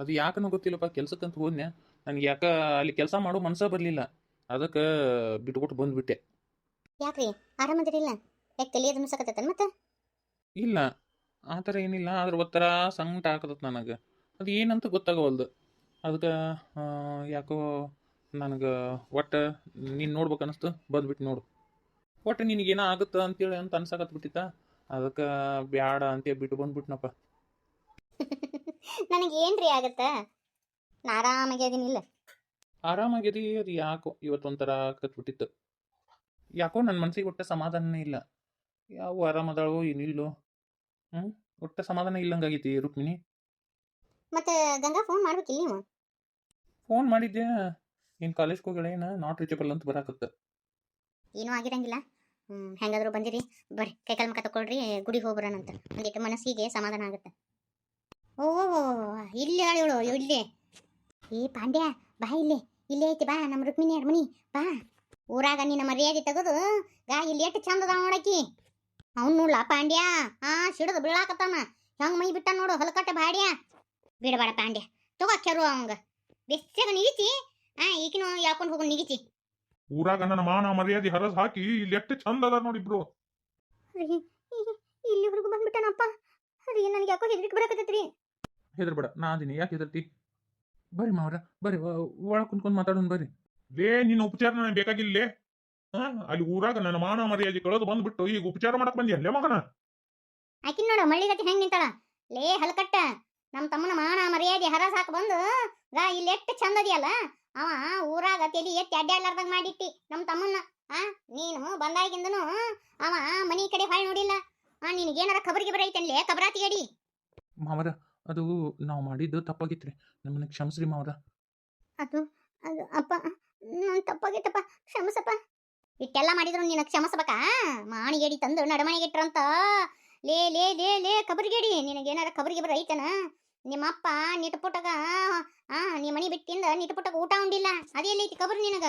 ಅದು ಯಾಕನೋ ಗೊತ್ತಿಲ್ಲಪ್ಪ ಕೆಲ್ಸಕ್ಕಂತ ಹೋದ್ನೆ ನನಗೆ ಯಾಕ ಅಲ್ಲಿ ಕೆಲಸ ಮಾಡೋ ಮನ್ಸ ಬರಲಿಲ್ಲ. ಅದಕ್ಕೆ ಬಿಟ್ಕೊಟ್ಟು ಬಂದ್ಬಿಟ್ಟೆ. ಯಾಕ್ರಿ? ಆರಾಮದಿರಿಲ್ಲ? ಯಾಕೆ ತಲೆ ಮತ್ತೆ? ಇಲ್ಲ. ಆ ಥರ ಏನಿಲ್ಲ. ಆದ್ರೆ ಒತ್ತರ ಸಂಕಟ ಹಾಕತತ್ ನನಗೆ. ಅದು ಏನಂತ ಗೊತ್ತಾಗವಲ್ದು. ಅದಕ್ಕೆ ಯಾಕೋ ನನಗೆ ಒಟ್ಟು ನೀನು ನೋಡ್ಬೇಕು ಅನಿಸ್ತು. ಬಂದ್ಬಿಟ್ಟು ನೋಡು. ಒಟ್ಟು ನಿನಗೇನೋ ಆಗುತ್ತೆ ಅಂತೇಳಿ ಅಂತ ಅನ್ಸಕತ್ ಬಿಟ್ಟಿತ್ತ ಅದಕ್ಕೆ ಬ್ಯಾಡ ಅಂತೇಳಿ ಬಿಟ್ಟು ಬಂದ್ಬಿಟ್ನಪ್ಪ. ನನಗೆ ಏನ್ರಿ ಆಗತ್ತ? ನಾ ಆರಾಮಾಗಿ ಅದೀನಿಲ್ಲ ಅದು ಯಾಕೋ ಇವತ್ತೊಂಥರ ಕತ್ಬಿಟ್ಟಿತ್ತು ಯಾಕೋ ನನ್ನ ಮನ್ಸಿಗೆ ಒಟ್ಟ ಸಮಾಧಾನನೇ ಇಲ್ಲ. ಯಾವ ಆರಾಮದಾಳೋ ಏನಿಲ್ಲೋ ಹ್ಮ್ ಒಟ್ಟ ಸಮಾಧಾನ ಇಲ್ಲಂಗಾಗೈತಿ ರುಕ್ಮಿಣಿ. ಮತ್ತೆ ಗಂಗಾ ಫೋನ್ ಮಾಡ್ಬೇಕಿಲ್ಲ ನೀವು? ಫೋನ್ ಮಾಡಿದ್ದೆ ನೀನು ಕಾಲೇಜ್ಗೆ ಹೋಗಳೇನ ನಾಟ್ ರೀಚಬಲ್ ಅಂತ ಬರಾಕತ್ತ. ಏನೂ ಆಗಿರಂಗಿಲ್ಲ. ಹ್ಮ್ ಹೆಂಗಾದ್ರೂ ಬಂದಿರಿ. ಬರ್ರಿ ಕೈಕಾಲು ಮುಖ ತಗೊಳ್ರಿ ಗುಡಿಗೆ ಹೋಗ್ಬರೋಣಂತ ಒಂದಿಟ್ಟು ಮನಸ್ಸಿಗೆ ಸಮಾಧಾನ ಆಗುತ್ತೆ. ಓ ಇಲ್ಲಿ ಇವಳು ಇಲ್ಲಿ. ಏ ಪಾಂಡ್ಯ ಬಾ ಇಲ್ಲಿ. ಇಲ್ಲೇ ಐತಿ ಬಾ ನಮ್ಮ ರುಕ್ಮಿಣಿ ಅಡ್ಮನಿ ಬಾ. ಊರಾಗ ನಿನ್ನ ಮರ್ಯಾದೆ ತೆಗೆದು ಗಾ ಇಲ್ಲಿ ಎಷ್ಟು ಚಂದ ಅದಾವ ನೋಡಕಿ ಅವ್ನು ನೋಡ್ಲ ಪಾಂಡ್ಯ? ಆ ಸಿಡದು ಬೀಳಾಕತ್ತಾನ. ಹೆಂಗ್ ಮೈ ಬಿಟ್ಟ ನೋಡು ಹೊಲಕಟ್ಟೆ ಬಾಡ್ಯ. ಬಿಡಬೇಡ ಪಾಂಡ್ಯ ತಗೋ ಕೆರು ಅವಂಗ. ಬೆಸ್ಸಾಗ ನಿಗಿತಿ ಆ ಈಗಿನ ಯಾಕೊಂಡು ಹೋಗು ನಿಗಿತಿ ಊರಾಗ ನನ್ನ ಮಾನ ಮರ್ಯಾದೆ ಹರಸ್ ಹಾಕಿ ಇಲ್ಲಿ ಎಷ್ಟು ಚಂದ ಅದ ನೋಡಿಬ್ರು ಇಲ್ಲಿವರೆಗೂ ಬಂದ್ಬಿಟ್ಟನಪ್ಪ. ಅದೇ ನನಗೆ ಯಾಕೋ ಹೆದರಿಕೆ ಬರಕತ್ತೈತ್ರಿ. ಹೆದರ್ಬೇಡ. ನಾ ಅದೀನಿ. ಯಾಕೆ ಹೆದರ್ತಿ? ಬರ್ರಿ ಮಾವ್ರ ಬರ್ರಿ. ಒಳಗೆ ಕುಂತ್ಕೊಂಡು ಮಾತಾಡೋಣ ಬರ್ರಿ. ಲೇ ನಿನ್ನ ಉಪಚಾರ ನನಗೆ ಬೇಕಾಗಿಲ್ಲೇ? ಹಾ ಅಲ್ಲಿ ಊರಾಗ ನನ್ನ ಮಾನ ಮರ್ಯಾದೆ ಕಳೆದು ಬಂದ್ಬಿಟ್ಟು ಈಗ ಉಪಚಾರ ಮಾಡಕ್ ಬಂದಿ ಅಲ್ಲೇ ಮಗನ? ಆಕಿನ್ ನೋಡು ಮಳ್ಳಿಗತಿ ಹೆಂಗ್ ನಿಂತಾಳ? ಲೇ ಹಲಕಟ್ಟ. ನಮ್ಮ ತಮ್ಮನ ಮಾನ ಮರ್ಯಾದೆ ಹರಸ್ ಹಾಕ ಬಂದು ಗಾ ಇಲ್ಲಿ ಎಷ್ಟು ಚಂದ ಅದಿಯಲ್ಲ? ಅವ ಊರಾಗ ತಲಿ ಎತ್ತಿ ಅಡ್ಡಾಡ್ಲಾರ್ದಂಗ್ ಮಾಡಿಟ್ಟಿ. ನಮ್ಮ ತಮ್ಮನ್ನ ಆ ನೀನು ಬಂದಾಗಿಂದನು ಅವ ಮನಿ ಕಡೆ ಹೊಳ್ ನೋಡಿಲ್ಲ. ಆ ನಿನಗೇನಾರ ಖಬರಿಗೆ ಬರೈತನ್ಲೇ? ಕಬರಾತಿ ಅಡಿ. ಮಾವರ ಅದು ನಾವು ಮಾಡಿದ್ದು ತಪ್ಪಾಗಿತ್ರಿ. ನಮ್ಮನ್ನ ಕ್ಷಮಿಸ್ರಿ ಮಾವ್ರ. ಅದು ಅದು ಅಪ್ಪ ನಾನು ತಪ್ಪಾಗಿತ್ತಪ್ಪ. ಕ್ಷಮಿಸಪ್ಪ. ಇಟ್ಟೆಲ್ಲ ಮಾಡಿದ್ರು ನಿನ್ನ ಕ್ಷಮಿಸ್ಬೇಕಾ? ಮಾಣಿಗೇಡಿ ತಂದು ನಡಮಣಿಗಿಟ್ರಂತ. ಲೇ ಲೇ ಲೇ ಲೇ ಕಬರಿಗೇಡಿ ನಿನಗೇನಾರ ಕಬರಿಗೆ ಬರ ಐತನ? ನಿಮ್ಮಪ್ಪ ನಿಟ್ಪುಟಗ ಆ ನಿಮ್ಮ ಮನಿ ಬಿಟ್ಟಿಂದ ನಿಟ್ಪುಟಗ ಊಟ ಉಂಡಿಲ್ಲ. ಅದೇ ಐತಿ ಕಬರ್ ನಿನಗ?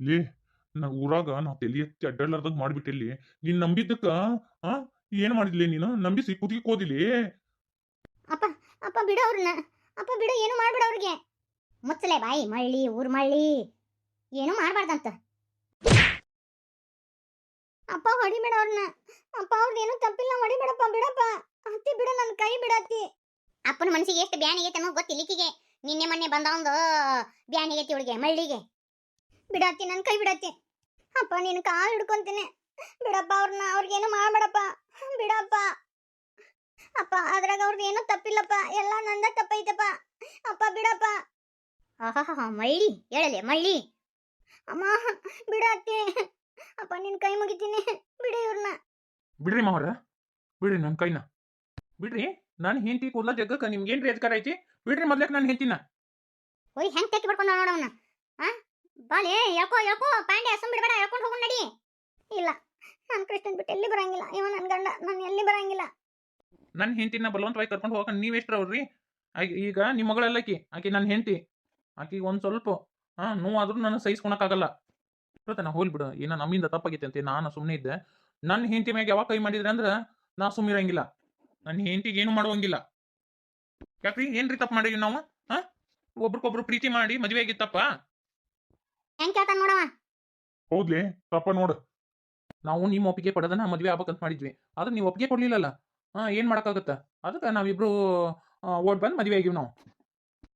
ಲೇ ನಾ ಊರಾಗ ನಾ ತಲಿ ಎತ್ತಿ ಅಡ್ಡಾಡ್ಲಾರ್ದಂಗ್ ಮಾಡ್ಬಿಟ್ಟಿಲ್ಲಿ. ನೀನ್ ನಂಬಿದ್ದಕ್ಕ ಆ ಏನ್ ಮಾಡಿದ್ಲಿ ನೀನು? ನಂಬಿಸಿ ಕುದಿಗೆ ಕೋದಿಲಿ ಅಪ್ಪ ಅಪ್ಪ ಬಿಡು ಅವ್ರನ್ನ. ಅಪ್ಪ ಬಿಡು, ಏನು ಮಾಡ್ಬಿಡ ಅವ್ರಿಗೆ. ಮುಚ್ಚಲೆ ಬಾಯಿ, ಮಳ್ಳಿ, ಊರ್ ಮಳ್ಳಿ. ಏನು ಮಾಡ್ಬಾರ್ದಂತ. ಅಪ್ಪ, ಹೊಡಿಬೇಡ ಅವ್ರನ್ನ. ಅಪ್ಪ ಅವ್ರದ್ದೇನು ತಪ್ಪಿಲ್ಲ, ಹೊಡಿಬೇಡಪ್ಪ, ಬಿಡಪ್ಪ. ಅತ್ತಿ ಬಿಡ ನನ್ನ ಕೈ ಬಿಡತ್ತಿ ಅಪ್ಪನ ಮನಸ್ಸಿಗೆ ಎಷ್ಟು ಬ್ಯಾನಿಗೆ ತನೋ ಗೊತ್ತಿಲಿಕ್ಕಿಗೆ ನಿನ್ನೆ ಮೊನ್ನೆ ಬಂದವಂದು ಬ್ಯಾನಿಗೆ ಇವಳಿಗೆ, ಮಳ್ಳಿಗೆ. ಬಿಡತ್ತಿ ನನ್ನ ಕೈ ಬಿಡತ್ತಿ ಅಪ್ಪ, ನೀನು ಕಾಲು ಹಿಡ್ಕೊಂತೀನಿ. ಬಿಡಪ್ಪ ಅವ್ರನ್ನ, ಅವ್ರಿಗೇನು ಮಾಡಬೇಡಪ್ಪ. ಬಿಡಪ್ಪ. ಅಪ್ಪ ಅದ್ರಾಗ ಅವ್ರದ್ದು ಏನೂ ತಪ್ಪಿಲ್ಲಪ್ಪ. ಎಲ್ಲ ನಂದ ತಪ್ಪೈತಪ್ಪ. ಅಪ್ಪ ಬಿಡಪ್ಪ. ಆಹಾ ಮೈಲಿ ಹೇಳಲೆ ಮಳ್ಳಿ ಅಮ್ಮ ಬಿಡತ್ತಿ ಅಪ್ಪ ನಿನ್ ಕೈ ಮುಗಿತೀನಿ. ಬಿಡಿ ಇವ್ರನ್ನ ಬಿಡ್ರಿ ಮಾವರ. ಬಿಡ್ರಿ ನನ್ನ ಕೈನ. ಬಿಡ್ರಿ ನಾನು ಹೆಂಡತಿ ಕೂದಲ ಜಗ್ಗಕ್ಕೆ ನಿಮ್ಗೇನ್ರಿ ಅಧಿಕಾರ ಐತಿ? ಬಿಡ್ರಿ ಮೊದ್ಲಕ್ಕೆ ನಾನು ಹೆಂಡತಿನ. ಓಯ್ ಹೆಂಗ್ ತೆಕ್ಕಿ ಬಿಡ್ಕೊಂಡ ನೋಡವನ ಆ? ಬಾಲೆ ಯಾಕೋ ಯಾಕೋ ಪಾಂಡೆ ಅಸಂ ಬಿಡಬೇಡ ಹೇಳ್ಕೊಂಡು ಹೋಗೋಣ ನಡಿ. ಇಲ್ಲ ನಾನು ಕೃಷ್ಣನ್ ಬಿಟ್ಟು ಎಲ್ಲಿ ಬರಂಗಿಲ್ಲ. ಇವ ನನ್ನ ಗಂಡ ನಾನು ಎಲ್ಲಿ ಬರಂಗಿಲ್ಲ. ನನ್ನ ಹೆಂಡತಿನ ಬಲವಂತವಾಗಿ ಕರ್ಕೊಂಡು ಹೋಗಕ್ಕೆ ನೀವು ಎಷ್ಟ್ರವ್ರಿ ಈಗ ನಿಮ್ಮ ಮಗಳೆಲ್ಲಕಿ ಆಕಿ. ನನ್ನ ಹೆಂಡತಿ. ಆಕೆಗೆ ಒಂದು ಸ್ವಲ್ಪ ಹಾಂ ನೋವಾದ್ರೂ ನಾನು ಸಹಿಸ್ಕೊಳಕ್ಕಾಗಲ್ಲ ಗೊತ್ತಾ? ನಾ ಹೋಲ್ ಬಿಡು. ಏನೋ ನಮ್ಮಿಂದ ತಪ್ಪಾಗೈತೆ ಅಂತ ನಾನು ಸುಮ್ಮನೆ ಇದ್ದೆ. ನನ್ನ ಹೆಂಡತಿ ಮ್ಯಾಗ ಯಾವಾಗ ಕೈ ಮಾಡಿದ್ರೆ ಅಂದ್ರೆ ನಾ ಸುಮ್ಮಿರಂಗಿಲ್ಲ ನನ್ನ ಹೆಂಡತಿಗೆ ಏನು ಮಾಡುವಂಗಿಲ್ಲ. ಯಾಕ್ರಿ? ಏನ್ರಿ ತಪ್ಪು ಮಾಡಿದ್ವಿ ನಾವು? ಹಾಂ? ಒಬ್ರಿಗೊಬ್ರು ಪ್ರೀತಿ ಮಾಡಿ ಮದುವೆ ಆಗಿತ್ತಪ್ಪ. ಹೆಂಗ್ ಕೇಳ್ತಾನ ನೋಡವ ಹೌದ್ಲಿ. ತಪ್ಪ ನೋಡು. ನಾವು ನಿಮ್ಮ ಒಪ್ಪಿಗೆ ಕೊಡೋದನ್ನ ಮದುವೆ ಆಗ್ಬೇಕಂತ ಮಾಡಿದ್ವಿ. ಆದ್ರೆ ನೀವು ಒಪ್ಪಿಗೆ ಕೊಡ್ಲಿಲ್ಲಲ್ಲ. ಹಾಂ ಏನು ಮಾಡೋಕ್ಕಾಗತ್ತೆ? ಅದಕ್ಕೆ ನಾವಿಬ್ರು ಓಡ್ ಬಂದು ಮದ್ವೆ ಆಗಿವಿ ನಾವು.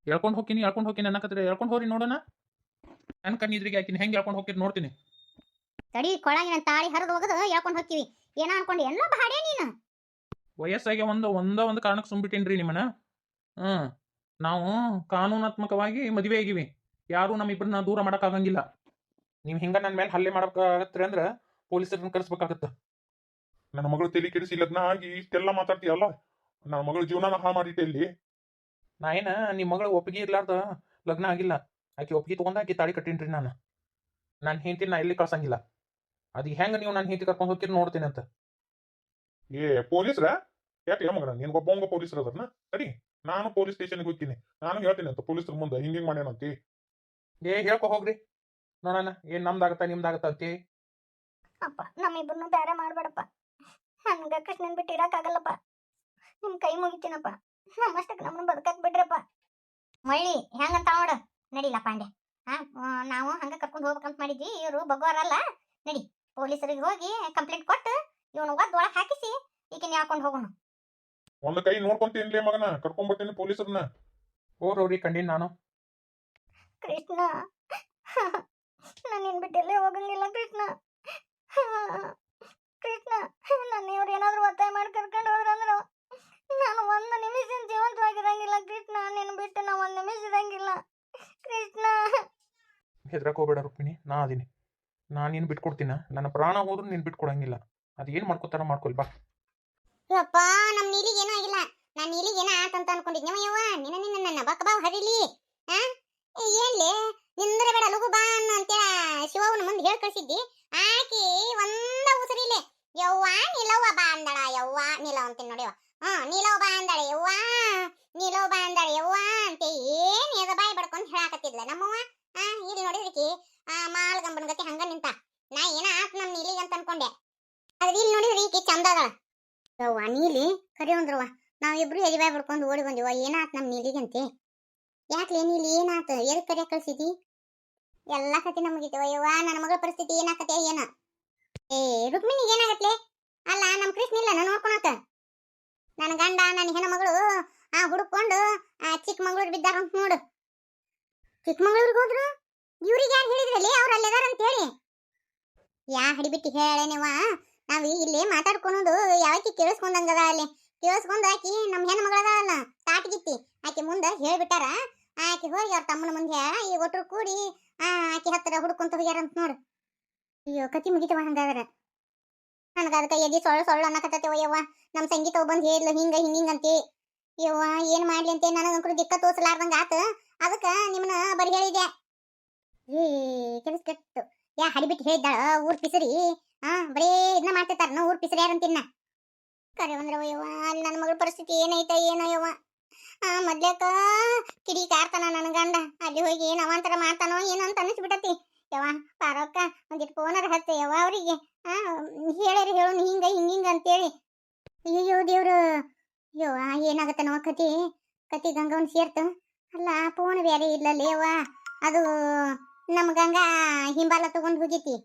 ಹೇಳ್ಕೊಂಡು ಹೋಗ್ತೀನಿ ಹೇಳ್ಕೊಂಡು ಹೋಗ್ತೀನಿ ಅನ್ನಕತ್ತೀರಿ ಹೇಳ್ಕೊಂಡು ಹೋರಿ ನೋಡೋಣ. ನನ್ನ ಕಣ್ಣಿದ್ರಿಗೆ ಹಾಕಿನಿ ಹೆಂಗೆ ಹೇಳ್ಕೊಂಡು ಹೋಗ್ತೀನಿ ನೋಡ್ತೀನಿ. ತಡಿ ಕೊಳಗಿನ ತಾಳಿ ಹರಿದು ಹೋಗದು ಹೇಳ್ಕೊಂಡು ಹೋಗ್ತೀವಿ. ಏನೋ ಅನ್ಕೊಂಡು ಎಲ್ಲ ಬಾಡೇ ನೀನು? ವಯಸ್ಸಾಗಿ ಒಂದು ಒಂದ ಒಂದು ಕಾರಣಕ್ಕೆ ಸುಮ್ಬಿಟ್ಟೇನ್ರಿ ನಿಮ್ಮನ್ನ. ಹ್ಞೂ ನಾವು ಕಾನೂನಾತ್ಮಕವಾಗಿ ಮದ್ವೆ ಆಗಿವಿ. ಯಾರೂ ನಮ್ಮಿಬ್ಬರನ್ನ ದೂರ ಮಾಡೋಕ್ಕಾಗಂಗಿಲ್ಲ ನೀವು ಹಿಂಗೆ ನನ್ನ ಮೇಲೆ ಹಲ್ಲೆ ಮಾಡಬೇಕಾಗತ್ರಿ ಅಂದ್ರೆ ಪೊಲೀಸರನ್ನ ಕರೆಸ್ಬೇಕಾಗತ್ತೆ. ನನ್ನ ಮಗಳು ತಲೆ ಕೆಡಿಸಿ ಲಗ್ನ ಆಗಿ ಇಷ್ಟೆಲ್ಲ ಮಾತಾಡ್ತೀಯಲ್ಲ? ನನ್ನ ಮಗಳ ಜೀವನ ಹಾಳು ಮಾಡಿಟ್ಟೆ ಇಲ್ಲಿ. ನಾ ಏನ ನಿಮ್ಮ ಮಗಳ ಒಪ್ಪಿಗೆ ಇರ್ಲಾರ್ದ ಲಗ್ನ ಆಗಿಲ್ಲ. ಆಕೆ ಒಪ್ಪಿಗೆ ತಗೊಂಡ ಆಕೆ ತಾಳಿ ಕಟ್ಟಿನ್ರಿ ನಾನು. ನನ್ನ ಹೆಂಡತಿ ನಾ ಎಲ್ಲಿ ಕಳ್ಸಂಗಿಲ್ಲ. ಅದು ಹೆಂಗ ನೀವು ನನ್ನ ಹೆಂಡತಿ ಕರ್ಕೊಂಡು ಹೋಗ್ತೀರಿ ನೋಡ್ತೀನಿ ಅಂತ. ಏ ಪೊಲೀಸ್ರ? ಯಾಕೆ ಮಗನ? ನೀನ್ ಒಬ್ಬ ಪೊಲೀಸರ ಅದನ್ನ ಸರಿ ನಾನು ಪೊಲೀಸ್ ಸ್ಟೇಷನ್ಗೆ ಹೋಗ್ತೀನಿ. ನಾನು ಹೇಳ್ತೀನಿ ಅಂತ ಪೊಲೀಸರ ಮುಂದೆ ಹಿಂಗ್ ಹಿಂಗ್ ಮಾಡ್ಯಾನಂತಿ ಏ ಹೇಳ್ಕೊ ಹೋಗ್ರಿ. ನೋಡೋಣ ಏನು ನಮ್ದಾಗತ್ತ ನಿಮ್ದಾಗತ್ತ ಅಂತಿ? ಅಪ್ಪ ನಮ್ಮಿಬ್ಬರನ್ನು ಬೇರೆ ಮಾಡ್ಬೇಡಪ್ಪ. ನನ್ಗ ಕೃಷ್ಣನ್ ಬಿಟ್ಟು ಇರೋಕ್ಕಾಗಲ್ಲಪ್ಪ ನಿಮ್ ಕೈ ಮುಗಿತೀನಪ್ಪ. ನಮ್ಮಷ್ಟಕ್ಕೆ ನಮ್ಮನ್ನ ಬದುಕಕ್ಕೆ ಬಿಡ್ರಪ್ಪ. ಮಳ್ಳಿ ಹೆಂಗಂತ ನೋಡು. ನಡಿಲ್ಲ ಪಾಂಡೆ ಹಾ ನಾವು ಹಂಗ ಕರ್ಕೊಂಡು ಹೋಗ್ಬೇಕಂತ ಮಾಡಿದ್ವಿ. ಇವರು ಬಗ್ಗೋರಲ್ಲ ನಡಿ ಪೊಲೀಸರಿಗೆ ಹೋಗಿ ಕಂಪ್ಲೇಂಟ್ ಕೊಟ್ಟು ಇವನು ಒದ್ದು ಒಳಗೆ ಹಾಕಿಸಿ ಈಗಿನ ಹಾಕೊಂಡು ಹೋಗೋಣ. ಒಂದು ಕೈ ನೋಡ್ಕೊಂತೀನಿ ಮಗನ. ಕರ್ಕೊಂಡ್ಬರ್ತೀನಿ ಪೊಲೀಸರನ್ನ ಓರವ್ರಿ ಕಂಡೀನಿ ನಾನು. ಕೃಷ್ಣ. ನಾನು ನಿನ್ ಬಿಟ್ಟೆಲ್ಲೇ ಹೋಗಂಗಿಲ್ಲ ಕೃಷ್ಣ. ಕೃಷ್ಣ ನನ್ನ ಇವ್ರು ಏನಾದ್ರು ಒತ್ತಾಯ ಮಾಡಿ ಕರ್ಕೊಂಡು ಹೋದ್ರಂದ್ರು ನಾನು ಒಂದು ನಿಮಿಷ ಜೀವಂತವಾಗಿರಂಗಿಲ್ಲ ಕೃಷ್ಣ ನಿನ್ನ ಬಿಟ್ಟು ನಾ ಒಂದು ನಿಮಿಷ ಇರಂಗಿಲ್ಲ. ಕೃಷ್ಣ. ಹೆದ್ರಕ್ ಹೋಗ್ಬೇಡ ರುಕ್ಮಿಣಿ ನಾ ಅದೀನಿ. ನಾನು ನೀನು ಬಿಟ್ಕೊಡ್ತೀನ ನನ್ನ ಪ್ರಾಣ ಹೋದ್ರೂ ನೀನು ಬಿಟ್ಕೊಡಂಗಿಲ್ಲ. ಅದು ಏನು ಮಾಡ್ಕೋತಾರ ಮಾಡ್ಕೊಲ್ ಬಾ. ಯಪ್ಪ ನಮ್ ನೀಲಿಗೆ ಏನೂ ಆಗಿಲ್ಲ. ನಾನ್ ನೀಲಿಗೆ ಏನೋ ಆತಂತ ಅನ್ಕೊಂಡಿದ್ನವ ಯವ್ವ ನಿನ್ನ ನಿನ್ನ ನನ್ನ ಬಕ್ಕ ಬಾವ್ ಹರಿಲಿ. ಆ? ಏ, ಏನ್ಲೆ ನಿಂದ್ರೆ ಬೇಡ ಲಗು ಬಾ ಅಂತ ಅಂತೇಳ ಶಿವವನ ಮುಂದೆ ಹೇಳ್ ಕಳ್ಸಿದ್ದಿ ಆಕಿ ಒಂದ ಉಸಿರಿಲೆ ಯವ್ವ ನಿಲವ್ವ ಬಾ ಅಂದಳ ಯವ್ವ? ನಿಲವ್ ಅಂತೀನಿ ನೋಡಿವ ಹಾ ನಿಲವ್ ಬಾ ಯವ್ವ. ನಿಲವ್ ಬಾ ಅಂದಳ ಯವ್ವ ಅಂತ. ಏನ್ ಎದ ಬಾಯಿ ಬಡ್ಕೊಂಡ್ ಹೇಳಾಕತ್ತಿದ್ಲ ನಮ್ಮವ್ವ? ಆ ಇಲ್ಲಿ ನೋಡಿದ್ರಿಕಿ ಆ ಮಾಲ್ಗಂಬನ ಗತಿ ಹಂಗ ನಿಂತ. ನಾ ಏನ ಆತ್ ನಮ್ ನೀಲಿಗೆ ಅಂತ ಅನ್ಕೊಂಡೆ. ಆದ್ರೆ ಇಲ್ಲಿ ನೋಡಿದ್ರಿ ಈಕಿ ಚಂದ ಯವ್ವ, ನೀಲಿ? ಕರಿ ಅಂದ್ರವ್ವ ನಾವಿಬ್ರು ಎದಿ ಬಾಯಿ ಬಡ್ಕೊಂಡು ಓಡಿ ಬಂದಿವ. ಏನಾತ್ ನಮ್ ನೀಲಿಗಂತೆ ಯಾಕ್ಲೆ ನೀಲಿ ಏನಾತ ಎಲ್ಲಿ ಕರಿಯ ಕಳ್ಸಿದಿ? ಎಲ್ಲಾ ಕತಿ ನಮಗಿತ್ತು ಯವ್ವ, ನನ್ನ ಮಗಳ ಪರಿಸ್ಥಿತಿ ಏನಾಕತೆ ಏನ? ಏ, ರುಕ್ಮಿಣಿಗೆ ಏನಾಗತ್ಲೆ ಅಲ್ಲ ನಮ್ ಕೃಷ್ಣ ಇಲ್ಲ ನಾನು ನೋಡ್ಕೊಳಕ ನನ್ನ ಗಂಡ, ನನ್ನ ಹೆಣ್ಣ ಮಗಳು, ಆ ಹುಡುಕೊಂಡು ಚಿಕ್ಕಮಂಗ್ಳೂರ್ ಬಿದ್ದಾರ ಅಂತ ನೋಡು. ಚಿಕ್ಕಮಗಳೂರಿಗೆ ಹೋದ್ರು? ಇವ್ರಿಗೆ ಯಾರು ಹೇಳಿದ್ರಲ್ಲಿ? ಅವ್ರು ಅಲ್ಲಿದಾರ ಅಂತ ಹೇಳಿ ಯಾ ಹಡಿಬಿಟ್ಟು ಹೇಳೇನೆವ ನಾವು? ಇಲ್ಲಿ ಮಾತಾಡ್ಕೊಳೋದು ಯಾವಕ್ಕೆ ಕೇಳಿಸ್ಕೊಂಡಂಗದ ಅಲ್ಲಿ. ಕೇಳಿಸ್ಕೊಂಡು ಆಕಿ ನಮ್ಮ ಹೆಣ್ಣು ಮಗಳದಾಳಲ್ಲ ತಾಟ್ಗಿತ್ತಿ. ಆಕೆ ಮುಂದೆ ಹೇಳ್ಬಿಟ್ಟಾರ. ಆಕೆ ಹೋಗಿ ಅವ್ರ ತಮ್ಮನ ಮುಂದೆ ಈ ಒಟ್ರು ಕೂಡಿ ಆಕಿ ಹತ್ತಿರ ಹುಡ್ಕೊಂತ ಹೋಗ್ಯಾರಂತ ನೋಡು. ಅಯ್ಯೋ ಕತಿ ಮುಗಿತವ ಹಂಗಾದ್ರ? ನನಗ ಅದಕ್ಕೆ ಎದಿ ಸೊಳ್ಳು ಸೊಳ್ಳು ಅನ್ನಕತ್ತತೆ ಯವ್ವ. ನಮ್ಮ ಸಂಗೀತ ಬಂದು ಹೇಳಿದ್ಲು, ಹಿಂಗ ಹಿಂಗಂತಿ ಯವ್ವ, ಏನು ಮಾಡ್ಲಿ ಅಂತ? ನನಗಂಕರು ದಿಕ್ಕ ತೋಸಲಾರದಂಗ ಆತು. ಅದಕ್ಕ ನಿಮ್ಮನ್ನ ಬರಿ ಹೇಳಿದೆ. ಏ, ಕೆಲಸ ಕೆಟ್ಟು. ಯಾ, ಹಡಿಬಿಟ್ಟು ಹೇಳಿದ್ದಾಳ, ಊರ್ ಪಿಸರಿ. ಹಾ ಬರೀ ಇದನ್ನ ಮಾಡ್ತಿರ್ತಾರ ಊರ್ ಪಿಸರಿ ಯಾರಂತಿನ್ನ ಕರೆ ಬಂದ್ರವ ಯವ್ವ, ಅಲ್ಲಿ ನನ್ನ ಮಗಳ ಪರಿಸ್ಥಿತಿ ಏನೈತ, ಏನೋ ಯವ್ವ. ಆ, ಮೊದ್ಲೇಕ ಕಿಡಿ ಕಾರ್ತಾನ ನನ್ನ ಗಂಡ. ಅಲ್ಲಿ ಹೋಗಿ ಏನ್ ಅವಾಂತರ ಮಾಡ್ತಾನೋ ಏನೋ ಅಂತ ಅನಿಸ್ಬಿಟ್ಟತಿ ಯವ್ವ ಪಾರಕ್ಕ ಒಂದಿಟ್ಟು ಫೋನರ ಹಚ್ಚ ಯವ್ವ ಅವರಿಗೆ. ಆ, ಹೇಳ್ಯಾರ ಹೇಳೋಣ ಹಿಂಗ ಹಿಂಗಿಂಗ ಅಂತೇಳಿ. ಅಯ್ಯೋ ದೇವ್ರು, ಯವ್ವ ಏನಾಗತ್ತನವ ಕತಿ ಕತಿ ಗಂಗವನ್ ಸೇರ್ತ. ಅಲ್ಲ ಫೋನ್ ಬೇರೆ ಇಲ್ಲಲ್ಲ ಯವ್ವ. ಅದು ನಮ್ಮ ಗಂಗಾ ಹಿಂಬಾಲ ತಗೊಂಡ್ ಹೋಗಿತಿ.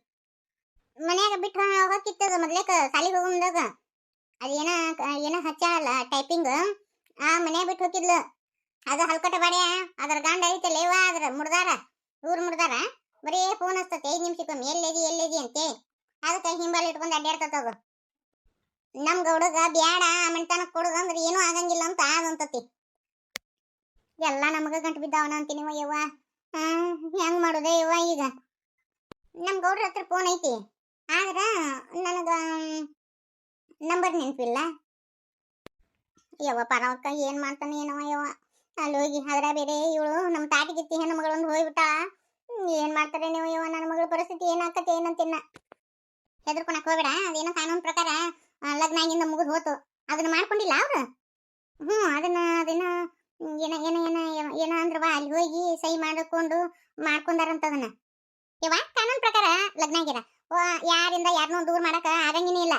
ಮನ್ಯಾಗ ಬಿಟ್ಟು ಹೋಗಿತ್ತದ ಮೊದ್ಲೇಕ ಸಾಲಿಗೆ ಹೋಗಂದಾಗ ಅದೇನ ಏನ ಹಚ್ಚಲ್ಲ ಟೈಪಿಂಗ್ ಆ ಮನೆ ಬಿಟ್ಟು ಹೋಗಿದ್ಲು ಅದು ಹಲ್ಕಟ ಬಾಡ್ಯ, ಅದ್ರ ಗಂಡ ಐತಲ್ಲ ಇವ ಅದ್ರ ಮುಡ್ದಾರ ಊರು ಮುಡ್ದಾರ ಬರೀ ಫೋನ್ ಹಚ್ತತೆ ಐದು ನಿಮಿಷಕ್ಕೊಮ್ಮೆ ಎಲ್ಲೆದಿ ಎಲ್ಲೆದಿ? ಅಂತೆ. ಅದಕ್ಕೆ ಹಿಂಬಾಲ ಇಟ್ಕೊಂಡು ಅಡ್ಡಾಡ್ತದ ನಮ್ ಗೌಡಗ, ಬ್ಯಾಡ ಮಣ್ತನ ಕೊಡುದಂದ್ರ ಏನೂ ಆಗಂಗಿಲ್ಲ ಅಂತ ಆದಂತತಿ. ಎಲ್ಲ ನಮಗ ಗಂಟು ಬಿದ್ದಾವನ ಅಂತೀನಿ ಯವ್ವ? ಹೆಂಗ್ ಮಾಡುದೆ, ಯವ್ವ ಈಗ? ನಮ್ ಗೌಡ್ರ ಹತ್ರ ಫೋನ್ ಐತಿ. ಆದ್ರ ನನಗ ನಂಬರ್ ನೆನಪಿಲ್ಲ. ಯವ್ವ ಪರವಕ್ಕ, ಏನ್ ಮಾಡ್ತಾನೆ ಏನವ ಯವ್ವ? ಅಲ್ಲಿ ಹೋಗಿ ಅದ್ರ ಬೇರೆ ಇವಳು ನಮ್ಮ ತಾಟಿಗಿತ್ತಿ ಹೆಣ್ಣು ಮಗಳೊಂದು ಹೋಗ್ಬಿಟ್ಟಾಳ. ಏನ್ ಮಾಡ್ತಾರೆ ನೀವು? ಯವ್ವ ನನ್ನ ಮಗಳ ಪರಿಸ್ಥಿತಿ ಏನಾಕತ್ತೆ ಏನಂತಿನ್ನ? ಹೆದರ್ಕೊಳಕ್ ಹೋಗ್ಬೇಡ. ಅದೇನೋ ಕಾನೂನು ಪ್ರಕಾರ ಲಗ್ನ ಆಗಿಂದ ಮುಗಿದು ಹೋತು. ಅದನ್ನ ಮಾಡ್ಕೊಂಡಿಲ್ಲ ಅವ್ರು? ಹ್ಞೂ ಅದನ್ನ ಅದನ್ನ ಏನ ಏನ ಏನ ಏನ- ಅಂದ್ರವ ಅಲ್ಲಿ ಹೋಗಿ ಸಹಿ ಮಾಡಿಕೊಂಡು ಮಾಡ್ಕೊಂಡಾರಂತ ಅದನ್ನ. ಯವ್ವ ಕಾನೂನು ಪ್ರಕಾರ ಲಗ್ನ ಓ, ಯಾರಿಂದ ಯಾರನ್ನೂ ದೂರ ಮಾಡಕ ಆಗಂಗಿನೇ ಇಲ್ಲ.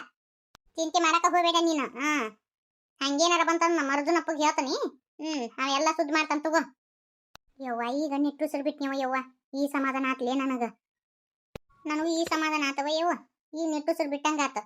ಚಿಂತೆ ಮಾಡಕ ಹೋಗ್ಬೇಡ ನೀನು. ಹಾ. ಹಂಗೇನಾರ ಬಂತಂದ್ ನಮ್ಮ ಅರ್ಜುನಪ್ಪಗೆ ಹೇಳ್ತಾನಿ. ಹ್ಮ್ ಅವೆಲ್ಲ ಸುದ್ದಿ ಮಾಡ್ತಾನ ತಗೋ. ಯವ್ವ ಈಗ ನಿಟ್ಟುಸಿರು ನೀವು ಯವ್ವ? ಈ ಸಮಾಧಾನ ಆತ್ಲೇ ನನಗ? ನನಗೂ ಈ ಸಮಾಧಾನ ಆತವ ಯವ್ವ ಈ ನಿಟ್ಟುಸಿರು ಬಿಟ್ಟಂಗ ಆತ